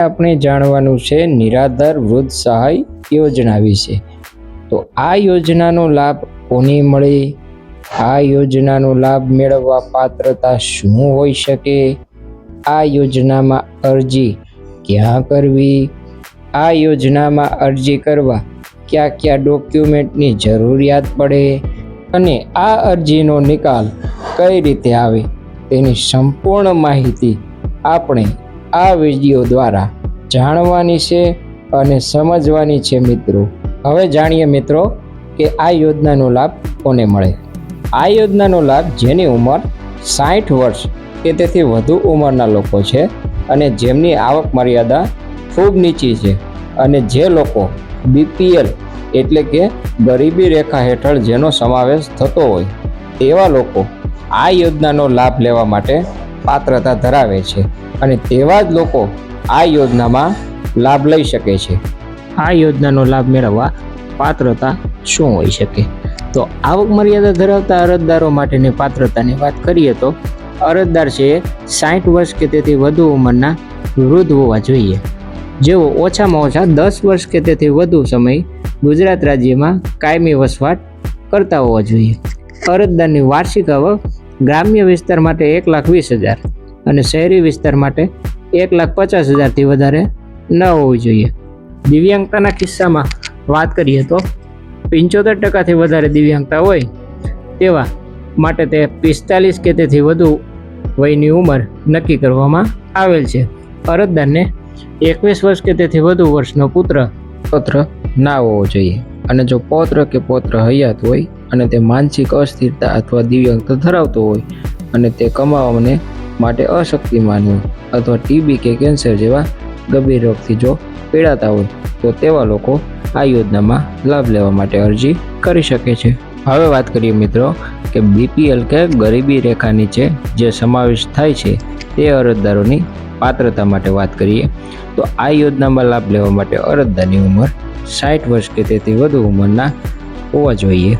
આપણે જાણવાનું છે નિરાધાર વૃદ્ધ સહાય યોજના વિશે. તો આ યોજનાનો લાભ કોને મળે? આ યોજનાનો લાભ મેળવવા પાત્રતા શું હોઈ શકે? આ યોજનામાં અરજી ક્યાં કરવી? આ યોજનામાં અરજી કરવા કયા કયા ડોક્યુમેન્ટની જરૂરિયાત પડે? અને આ અરજીનો નિકાલ કઈ રીતે આવે? તેની સંપૂર્ણ માહિતી આપણે આ વીડિયો દ્વારા જાણવાની છે અને સમજવાની છે મિત્રો. હવે જાણીએ મિત્રો કે આ યોજનાનો લાભ કોને મળે? આ યોજનાનો લાભ જેની ઉંમર સાઠ વર્ષ કે તેથી વધુ ઉંમરના લોકો છે અને જેમની આવક મર્યાદા ખૂબ નીચી છે અને જે લોકો બીપીએલ એટલે કે ગરીબી રેખા હેઠળ જેનો સમાવેશ થતો હોય તેવા લોકો આ યોજનાનો લાભ લેવા માટે પાત્રતા ધરાવે છે અને તેવા જ લોકો આ યોજનામાં લાભ લઈ શકે છે. આ યોજનાનો લાભ મેળવવા પાત્રતા શું હોઈ શકે? તો આવક મર્યાદા ધરાવતા અરજદારો માટેની પાત્રતાની વાત કરીએ તો અરજદાર છે સાઠ વર્ષ કે તેથી વધુ ઉંમરના વૃદ્ધ હોવા જોઈએ. જેઓ ઓછામાં ઓછા દસ વર્ષ કે તેથી વધુ સમય ગુજરાત રાજ્યમાં કાયમી વસવાટ કરતા હોવા જોઈએ. અરજદારની વાર્ષિક આવક ગ્રામ્ય વિસ્તાર માટે એક લાખ વીસ હજાર અને શહેરી વિસ્તાર માટે એક લાખ પચાસ હજારથી વધારે ન હોવી જોઈએ. દિવ્યાંગતાના કિસ્સામાં વાત કરીએ તો પંચોતેર ટકાથી વધારે દિવ્યાંગતા હોય તેવા માટે તે પિસ્તાલીસ કે તેથી વધુ વયની ઉંમર નક્કી કરવામાં આવેલ છે. અરજદારને એકવીસ વર્ષ કે તેથી વધુ વર્ષનો પુત્ર, પત્ર ના હોવો જોઈએ. અને જો પૌત્ર કે પૌત્ર હયાત હોય અને તે માનસિક અસ્થિરતા અથવા દિવ્યાંગતા ધરાવતો હોય અને તે કમાવાને માટે અશક્તિમાન હોય અથવા ટીબી કે કેન્સર જેવા ગંભીર રોગથી જો પીડાતા હોય, તો તેવા લોકો આ યોજનામાં લાભ લેવા માટે અરજી કરી શકે છે. હવે વાત કરીએ મિત્રો કે બીપીએલ કે ગરીબી રેખા નીચે જે સમાવેશ થાય છે, તે અરજદારોની પાત્રતા માટે વાત કરીએ. તો આ યોજનામાં લાભ લેવા માટે અરજદારની ઉંમર સાઠ વર્ષ કે તેથી વધુ ઉંમરના હોવા જોઈએ.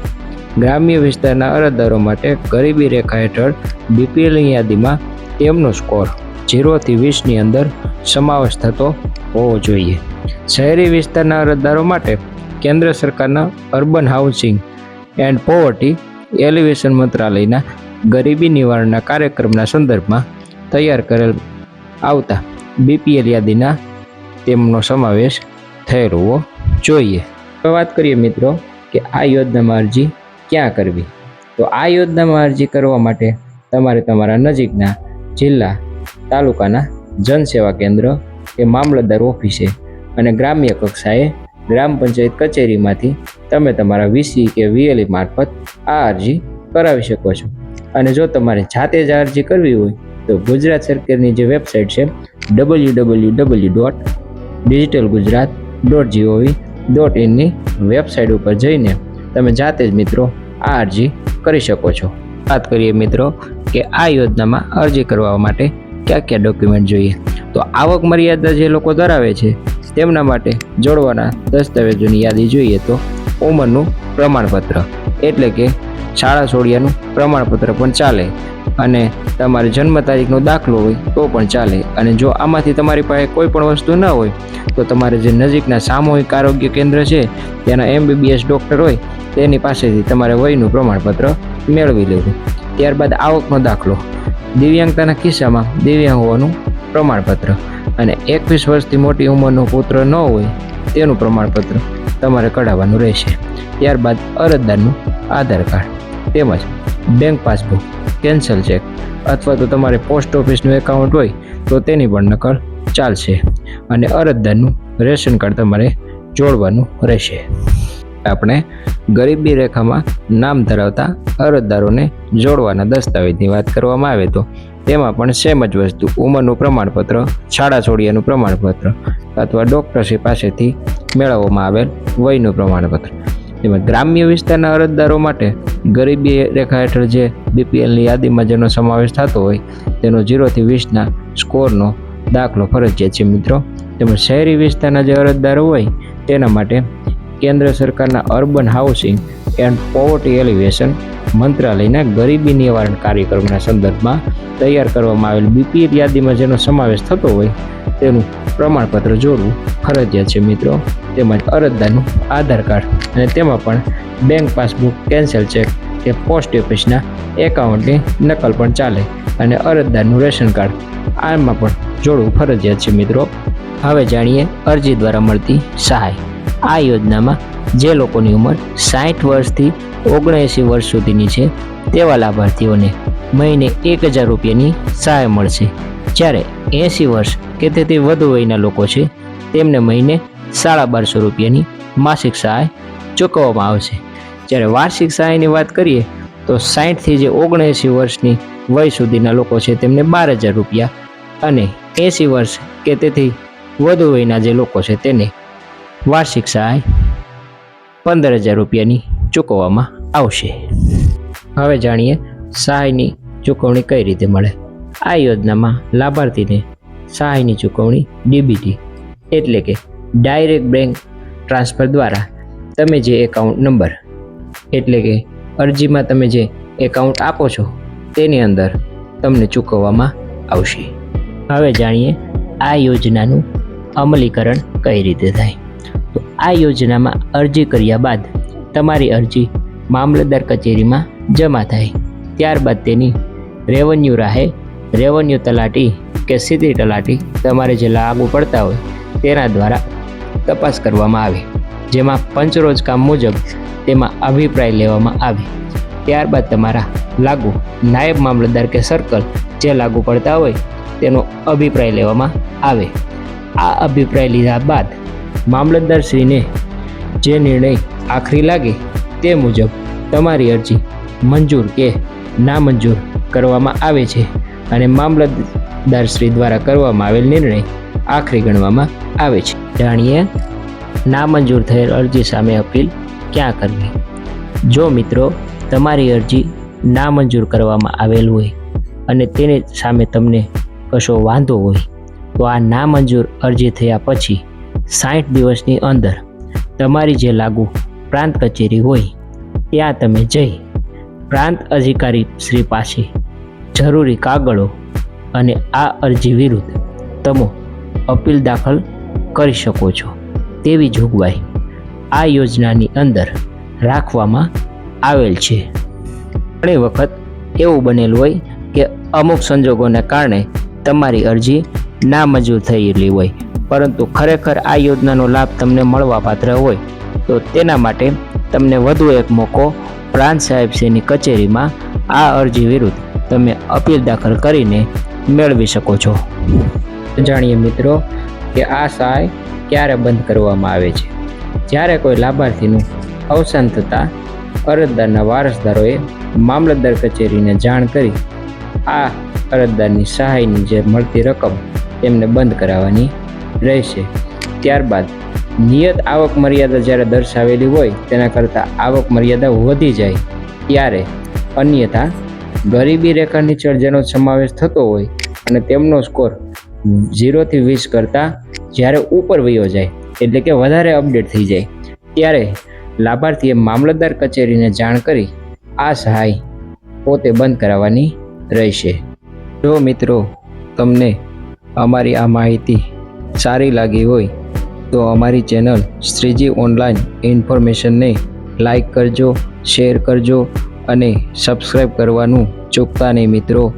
ગ્રામ્ય વિસ્તારના અરજદારો માટે ગરીબી રેખા હેઠળ બીપીએલની યાદીમાં તેમનો સ્કોર ઝીરોથી વીસની અંદર સમાવેશ થતો હોવો જોઈએ. શહેરી વિસ્તારના અરજદારો માટે કેન્દ્ર સરકારના urban housing and poverty alleviation મંત્રાલયના ગરીબી નિવારણના કાર્યક્રમના સંદર્ભમાં તૈયાર કરેલ આવતા બીપીએલ યાદીના તેમનો સમાવેશ થયેલો જોઈએ. હવે વાત કરીએ મિત્રો કે આ યોજનામાં અરજી ક્યાં કરવી? તો આ યોજનામાં અરજી કરવા માટે તમારે તમારા નજીકના જિલ્લા તાલુકાના જનસેવા કેન્દ્ર કે મામલતદાર ઓફિસે અને ગ્રામ્ય કક્ષાએ ગ્રામ પંચાયત કચેરીમાંથી તમે તમારા વીસી કે વીએલઈ મારફત આ અરજી કરાવી શકો છો. અને જો તમારે જાતે જ અરજી કરવી હોય તો ગુજરાત સરકારની જે વેબસાઇટ છે W W W dot digital Gujarat dot G O V dot ઇનની website ઉપર જઈને તમે જાતે જ મિત્રો આ અરજી કરી શકો છો. વાત કરીએ મિત્રો કે આ યોજનામાં અરજી કરવા માટે કયા કયા ડોક્યુમેન્ટ જોઈએ. તો આવક મર્યાદા જે લોકો ધરાવે છે, તેમના માટે જોડવાના દસ્તાવેજોની યાદી જોઈએ તો ઉંમરનું પ્રમાણપત્ર. એટલે કે શાળા છોડ્યાનું પ્રમાણપત્ર પણ ચાલે. અને તમારી જન્મ તારીખનો દાખલો હોય તો પણ ચાલે. અને જો આમાંથી તમારી પાસે કોઈ પણ વસ્તુ ન હોય, તો તમારે જે નજીકના સામૂહિક આરોગ્ય કેન્દ્ર છે, ત્યાંના એમબીબીએસ ડૉક્ટર હોય, તેની પાસેથી તમારે વયનું પ્રમાણપત્ર મેળવી લેવું. ત્યારબાદ આવકનો દાખલો. દિવ્યાંગતાના કિસ્સામાં દિવ્યાંગ હોવાનું પ્રમાણપત્ર. અને એકવીસ વર્ષથી મોટી ઉંમરનો પુત્ર ન હોય, તેનું પ્રમાણપત્ર તમારે કઢાવવાનું રહેશે. ત્યારબાદ અરજદારનું આધાર કાર્ડ. તેમજ બેંક પાસબુક કેન્સલ ચેક અથવા તો તમારે પોસ્ટ ઓફિસનું એકાઉન્ટ હોય તો તેની પણ નકલ ચાલશે અને અરજદારનું રેશન કાર્ડ તમારે જોડવાનું રહેશે. આપણે ગરીબી રેખામાં નામ ધરાવતા અરજદારોને જોડવાના દસ્તાવેજની વાત કરવામાં આવે તો તેમાં પણ સેમ જ વસ્તુ, ઉંમરનું પ્રમાણપત્ર, શાળા છોડિયાનું પ્રમાણપત્ર અથવા ડૉક્ટરશ્રી પાસેથી મેળવવામાં આવેલ વયનું પ્રમાણપત્ર. તેમજ ગ્રામ્ય વિસ્તારના અરજદારો માટે ગરીબી રેખા હેઠળ જે બીપીએલની યાદીમાં જેનો સમાવેશ થતો હોય, તેનો જીરોથી વીસના સ્કોરનો દાખલો ફરજિયાત છે મિત્રો. તેમજ શહેરી વિસ્તારના જે અરજદારો હોય, તેના માટે કેન્દ્ર સરકારના urban housing and poverty alleviation મંત્રાલયના ગરીબી નિવારણ કાર્યક્રમના સંદર્ભમાં તૈયાર કરવામાં આવેલ બીપીએલ યાદીમાં જેનો સમાવેશ થતો હોય, તેનું પ્રમાણપત્ર જોડવું ફરજિયાત છે મિત્રો. તેમજ અરજદારનું આધાર કાર્ડ અને તેમાં પણ બેંક પાસબુક, કેન્સલ ચેક કે પોસ્ટ ઓફિસના એકાઉન્ટની નકલ પણ ચાલે અને અરજદારનું રેશન કાર્ડ આમાં પણ જોડવું ફરજિયાત છે મિત્રો. હવે જાણીએ અરજી દ્વારા મળતી સહાય. આ યોજનામાં જે લોકોની ઉંમર સાઠ વર્ષથી ઓગણએંસી વર્ષ સુધીની છે, તેવા લાભાર્થીઓને મહિને એક હજાર રૂપિયાની સહાય મળશે. જ્યારે એંસી વર્ષ કે તેથી વધુ વયના લોકો છે, તેમને મહિને સાડા બારસો રૂપિયાની માસિક સહાય ચૂકવવામાં આવશે જ્યારે વાર્ષિક સહાયની વાત કરીએ, તો સાઠથી જે ઓગણએંસી વર્ષની વય સુધીના લોકો છે, તેમને બાર હજાર રૂપિયા અને એંસી વર્ષ કે તેથી વધુ વયના જે લોકો છે, તેને વાર્ષિક સહાય પંદર હજાર રૂપિયાની ચૂકવવામાં આવશે. હવે જાણીએ સહાયની ચૂકવણી કઈ રીતે મળે. આ યોજનામાં લાભાર્થીને સહાયની ચૂકવણી ડીબીટી એટલે કે ડાયરેક્ટ બેંક ટ્રાન્સફર દ્વારા તમે જે એકાઉન્ટ નંબર એટલે કે અરજીમાં તમે જે એકાઉન્ટ આપો છો તેની અંદર તમને ચૂકવવામાં આવશે. હવે જાણીએ આ યોજનાનું અમલીકરણ કઈ રીતે થાય? તો આ યોજનામાં અરજી કર્યા બાદ તમારી અરજી મામલતદાર કચેરીમાં જમા થાય. ત્યારબાદ તેની રેવન્યુ રાહે રેવન્યુ તલાટી કે સીધી તલાટી તમારે જે લાગુ પડતા હોય તેના દ્વારા તપાસ કરવામાં આવે. જેમાં પંચરોજ કામ મુજબ તેમાં અભિપ્રાય લેવામાં આવે. ત્યારબાદ તમારા લાગુ નાયબ મામલતદાર કે સર્કલ જે લાગુ પડતા હોય તેનો અભિપ્રાય લેવામાં આવે. આ અભિપ્રાય લીધા બાદ મામલતદારશ્રીને જે નિર્ણય આખરી લાગે તે મુજબ તમારી અરજી મંજૂર કે નામંજૂર કરવામાં આવે છે. અને મામલતદારશ્રી દ્વારા કરવામાં આવેલ નિર્ણય આખરી ગણવામાં આવે છે. જાણીએ નામંજૂર થયેલ અરજી સામે અપીલ ક્યાં કરવી? જો મિત્રો, તમારી અરજી નામંજૂર કરવામાં આવેલ હોય અને તેને સામે તમને કશો વાંધો હોય, તો આ નામંજૂર અરજી થયા પછી સાઠ દિવસની અંદર તમારી જે લાગુ પ્રાંત કચેરી હોય, ત્યાં તમે જઈ પ્રાંત અધિકારી શ્રી પાસે જરૂરી કાગળો અને આ અરજી વિરુદ્ધ તમે અપીલ દાખલ કરી શકો છો. તેવી જોગવાઈ આ યોજનાની અંદર રાખવામાં આવેલ છે. ઘણી વખત એવું બનેલું હોય કે અમુક સંજોગોને કારણે તમારી અરજી નામંજૂર થયેલી હોય, પરંતુ ખરેખર આ યોજનાનો લાભ તમને મળવાપાત્ર હોય, તો તેના માટે તમને વધુ એક મોકો પ્રાંત સાહેબશ્રીની કચેરીમાં આ અરજી વિરુદ્ધ તમે અપીલ દાખલ કરીને મેળવી શકો છો. જાણીએ મિત્રો કે આ સહાય ક્યારે બંધ કરવામાં આવે છે? જ્યારે કોઈ લાભાર્થીનું અવસાન થતાં અરજદારના વારસદારોએ મામલતદાર કચેરીને જાણ કરી, આ અરજદારની સહાયની જે મળતી રકમ તેમને બંધ કરાવવાની રહેશે. ત્યારબાદ નિયત આવક મર્યાદા જ્યારે દર્શાવેલી હોય, તેના કરતાં આવક મર્યાદા વધી જાય, ત્યારે અન્યથા ગરીબી રેખા નીચળ જેનો સમાવેશ થતો હોય અને તેમનો સ્કોર ઝીરોથી વીસ કરતાં જ્યારે ઉપર વયો જાય, એટલે કે વધારે અપડેટ થઈ જાય. ત્યારે લાભાર્થીએ મામલતદાર કચેરીને જાણ કરી આ સહાય પોતે બંધ કરાવવાની રહેશે. જો મિત્રો તમને અમારી આ માહિતી સારી લાગી હોય, તો અમારી ચેનલ શ્રીજી ઓનલાઈન ઇન્ફોર્મેશનને લાઈક કરજો, શેર કરજો અને સબસ્ક્રાઈબ કરવાનું ચૂકતા નહીં મિત્રો.